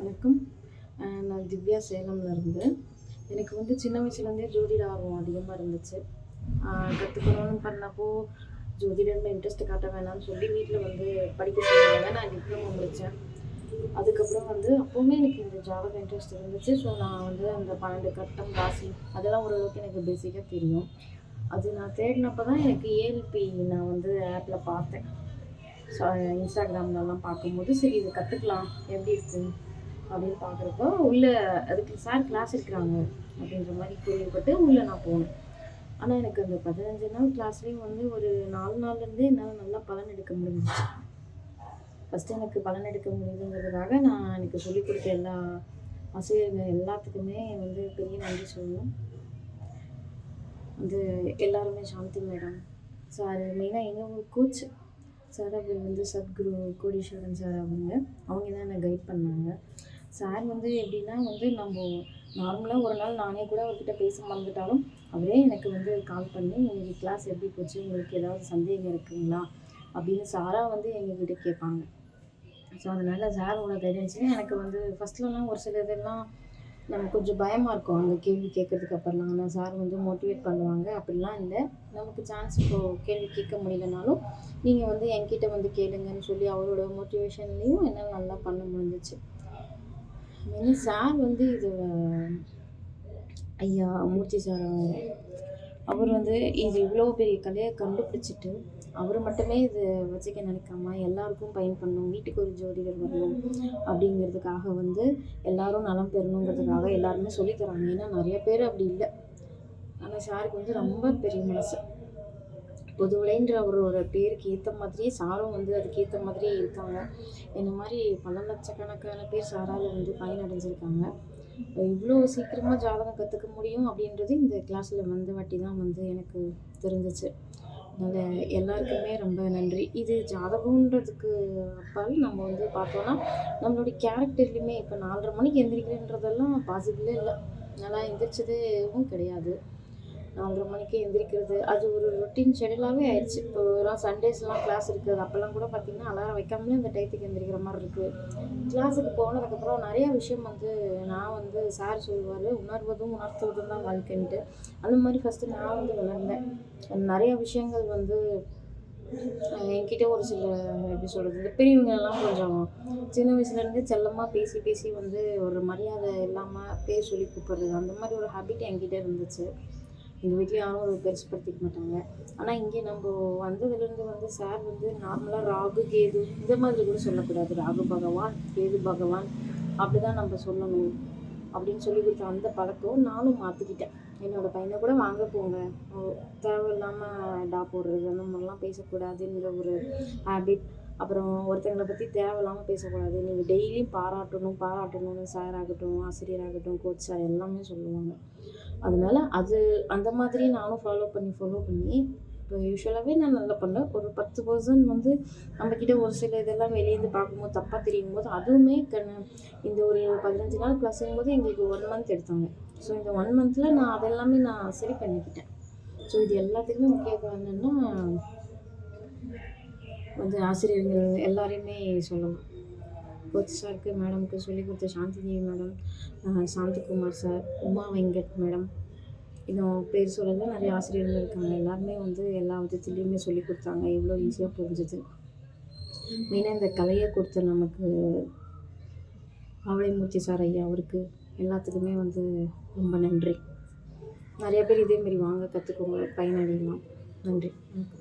வணக்கம். நான் திவ்யா சேலம்ல இருந்து. எனக்கு வந்து சின்ன வயசுலேருந்தே ஜோதிட ஆர்வம் அதிகமாக இருந்துச்சு. கற்றுக்கணும்னு பண்ணப்போ ஜோதிடர்ல இன்ட்ரெஸ்ட் காட்ட வேணாம்னு சொல்லி வீட்டில் வந்து படிக்க சொன்னாங்க. நான் டிப்ளமோ முடித்தேன் அதுக்கப்புறம் வந்து அப்போவுமே எனக்கு இந்த ஜாதக இன்ட்ரெஸ்ட் இருந்துச்சு. ஸோ நான் வந்து அந்த பன்னெண்டு கட்டம் ராசி அதெல்லாம் ஓரளவுக்கு எனக்கு பேசிக்காக தெரியும். அது நான் தேடினப்போ தான் எனக்கு ஏஎல்பி நான் வந்து ஆப்பில் பார்த்தேன். ஸோ இன்ஸ்டாகிராம்லலாம் பார்க்கும்போது சரி இது கற்றுக்கலாம் எப்படி இருக்குது அப்படின்னு பார்க்குறப்போ உள்ளே அதுக்கு சார் கிளாஸ் எடுக்கிறாங்க அப்படின்ற மாதிரி கேள்விப்பட்டு உள்ளே நான் போனேன். ஆனால் எனக்கு அந்த பதினஞ்சு நாள் கிளாஸ்லேயும் வந்து ஒரு நாலு நாள்லேருந்தே என்னால் நல்லா பலன் எடுக்க முடிஞ்சிச்சு. ஃபஸ்ட்டு எனக்கு பலன் எடுக்க முடியுதுங்கிறதுக்காக நான் எனக்கு சொல்லிக் கொடுத்த எல்லா ஆசிரியர்கள் எல்லாத்துக்குமே வந்து பெரிய நன்றி சொல்லணும். வந்து எல்லாருமே சாந்தி மேடம். சார் மெயினாக எங்கள் கோச். சார் அவர் வந்து சத்குரு கோடீஸ்வரன் சார் அவங்க. அவங்க தான் என்னை கைட் பண்ணாங்க. சார் வந்து எப்படின்னா வந்து நம்ம நார்மலாக ஒரு நாள் நானே கூட அவர்கிட்ட பேச மறந்துட்டாலும் அவரே எனக்கு வந்து கால் பண்ணி உங்களுக்கு கிளாஸ் எப்படி போச்சு? உங்களுக்கு ஏதாவது சந்தேகம் இருக்குங்களா? அப்படின்னு சாராக வந்து எங்ககிட்ட கேட்பாங்க. ஸோ அதனால் சாரோட கைடன்ஸ்லேயும் எனக்கு வந்து ஃபஸ்ட்லலாம் ஒரு சில இதெல்லாம் நம்ம கொஞ்சம் பயமாக இருக்கும். அந்த கேள்வி கேட்கறதுக்கு அப்புறம்லாம். ஆனால் சார் வந்து மோட்டிவேட் பண்ணுவாங்க. அப்படிலாம் இல்லை. நமக்கு சான்ஸ் இப்போது கேள்வி கேட்க முடியலனாலும் நீங்கள் வந்து என்கிட்ட வந்து கேளுங்கன்னு சொல்லி அவரோட மோட்டிவேஷன்லேயும் என்னால் நல்லா பண்ண முடிஞ்சிச்சு. மெயின் சார் வந்து இது ஐயா மூர்த்தி சார். அவர் வந்து இது இவ்வளோ பெரிய கலையை கண்டுபிடிச்சிட்டு அவர் மட்டுமே இது வச்சுக்க நினைக்காம எல்லாருக்கும் பயன்படணும் வீட்டுக்கு ஒரு ஜோதிடர் வரணும் அப்படிங்கிறதுக்காக வந்து எல்லாரும் நலம் பெறணுங்கிறதுக்காக எல்லாருமே சொல்லித் தராங்க. ஏன்னா நிறைய பேர் அப்படி இல்லை. ஆனால் சாருக்கு வந்து ரொம்ப பெரிய மனசு. பொதுவுலைன்ற அவரோட பேருக்கு ஏற்ற மாதிரியே சாரும் வந்து அதுக்கு ஏற்ற மாதிரியே இருக்காங்க. இந்த மாதிரி பல லட்சக்கணக்கான பேர் சாரால் வந்து பயனடைஞ்சிருக்காங்க. இவ்வளோ சீக்கிரமாக ஜாதகம் கற்றுக்க முடியும் அப்படின்றது இந்த கிளாஸில் வந்த வாட்டி தான் வந்து எனக்கு தெரிஞ்சிச்சு. அதனால் எல்லாருக்குமே ரொம்ப நன்றி. இது ஜாதகன்றதுக்கு அப்பால் நம்ம வந்து பார்த்தோன்னா நம்மளுடைய கேரக்டர்லையுமே இப்போ நாலரை மணிக்கு எந்திரிக்கிறேன்றதெல்லாம் பாசிபிளே இல்லை. நல்லா எந்திரிச்சதும் கிடையாது. நாலரை மணிக்கு எந்திரிக்கிறது. அது ஒரு ரொட்டீன் ஷெடியூலாகவே ஆயிடுச்சு. இப்போ எல்லாம் சண்டேஸ்லாம் கிளாஸ் இருக்குது. அப்போல்லாம் கூட பார்த்திங்கன்னா அலாரம் வைக்காமலே அந்த டயத்துக்கு எந்திரிக்கிற மாதிரி இருக்குது கிளாஸுக்கு போனதுக்கப்புறம் நிறைய விஷயம் வந்து நான் வந்து சார் சொல்லுவார். உணர்வதும் உணர்த்துவதும் தான் வாழ்க்கைன்ட்டு. அந்த மாதிரி ஃபஸ்ட்டு நான் வந்து உணர்ந்தேன். நிறைய விஷயங்கள் வந்து என்கிட்ட ஒரு சில எப்படி சொல்கிறது இந்த பெரியவங்கெல்லாம் கொஞ்சம் சின்ன வயசுலேருந்தே செல்லமாக பேசி பேசி வந்து ஒரு மரியாதை இல்லாமல் பேர் சொல்லி கூப்பிடுறது அந்த மாதிரி ஒரு ஹேபிட் என்கிட்ட இருந்துச்சு. எங்கள் வீட்டில் யாரும் அதை பெருசுப்படுத்திக்க மாட்டாங்க. ஆனால் இங்கே நம்ம வந்ததுலேருந்து வந்து சார் வந்து நார்மலாக ராகு கேது இந்த மாதிரி கூட சொல்லக்கூடாது. ராகு பகவான் கேது பகவான் அப்படி தான் நம்ம சொல்லணும். அப்படின்னு சொல்லி கொடுத்த அந்த பழக்கம் நானும் மாற்றிக்கிட்டேன் என்னோடய பையனை கூட வாங்க போங்க. தேவையில்லாமல் டா போடுறது அந்த மாதிரிலாம் பேசக்கூடாதுன்ற ஒரு ஹேபிட் அப்புறம் ஒருத்தங்களை பற்றி தேவையில்லாமல் பேசக்கூடாது. நீங்கள் டெய்லியும் பாராட்டணும் பாராட்டணும்னு சார் ஆகட்டும் ஆசிரியர் ஆகட்டும் கோச் சார் எல்லாமே சொல்லுவாங்க. அதனால் அது அந்த மாதிரி நானும் ஃபாலோ பண்ணி ஃபாலோ பண்ணி இப்போ யூஸ்வலாகவே நான் நல்லா பண்ணேன் ஒரு பத்து பர்சன்ட் வந்து நம்மக்கிட்ட ஒரு சில இதெல்லாம் வெளியேருந்து பார்க்கும்போது தப்பாக தெரியும் போது அதுவுமே கண்ணு இந்த ஒரு பதினஞ்சு நாள் ப்ளஸ்ஸுங்கும் போது எங்களுக்கு ஒன் மந்த் எடுத்தாங்க. ஸோ இந்த ஒன் மந்தில் நான் அதெல்லாமே நான் சரி பண்ணிக்கிட்டேன். ஸோ இது எல்லாத்துக்குமே முக்கிய காரணம் என்னன்னா வந்து ஆசிரியர்கள் எல்லாரையுமே சொல்லலாம் கோச் சாருக்கு மேடம்க்கு சொல்லிக் கொடுத்த Shanti Devi madam Shanthakumar Shanthikumar sir Uma Venkat madam இன்னும் பேர் சொல்லல நிறைய ஆசிரியர்கள் இருக்காங்க. எல்லாருமே வந்து எல்லா விதத்துலேயுமே சொல்லி கொடுத்தாங்க. எவ்வளோ ஈஸியாக புரிஞ்சுது. மெயினாக இந்த கலையை கொடுத்த நமக்கு ஆவளைமூர்த்தி சார் ஐயா அவருக்கு எல்லாத்துக்குமே வந்து ரொம்ப நன்றி. நிறைய பேர் இதேமாரி வாங்க கற்றுக்கோங்க பயனடையலாம். நன்றி.